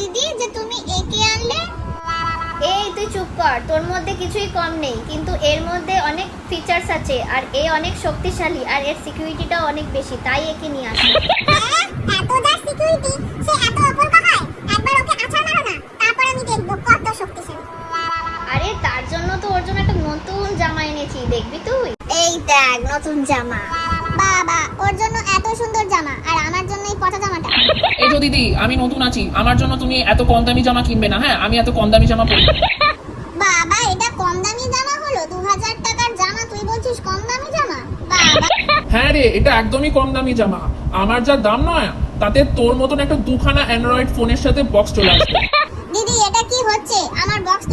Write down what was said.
দিদি যে তুমি একে আনলে? এই তুই চুপ কর তোর মধ্যে কিছুই কম নেই কিন্তু এর মধ্যে অনেক ফিচার্স আছে আর এ অনেক শক্তিশালী আর এর সিকিউরিটিটাও অনেক বেশি তাই একে নিয়ে আসি। হ্যাঁ এত যার সিকিউরিটি সে এত অপর হয় একবার ওকে আছাড় মারো না তারপর আমি দেখব কত শক্তিশালী। আরে তার জন্য তো ওর জন্য একটা নতুন জামা এনেছি দেখবি তুই? এই দেখ নতুন জামা। বাবা ওর জন্য এই দিদি আমি নতুন আছি। আমার জন্য তুমি এত কম দামি জামা কিনবে না হ্যাঁ? আমি এত কম দামি জামা পরি। বাবা এটা কম দামি জামা হলো? দু হাজার টাকার জামা তুই বলছিস কম দামি জামা? বাবা। হ্যাঁ রে এটা একদমই কম দামি জামা। আমার যা দাম নয় তাতে তোর মতন একটা দুখানা অ্যান্ড্রয়েড ফোনের সাথে বক্স চলে আসবে। দিদি এটা কি হচ্ছে? আমার বক্স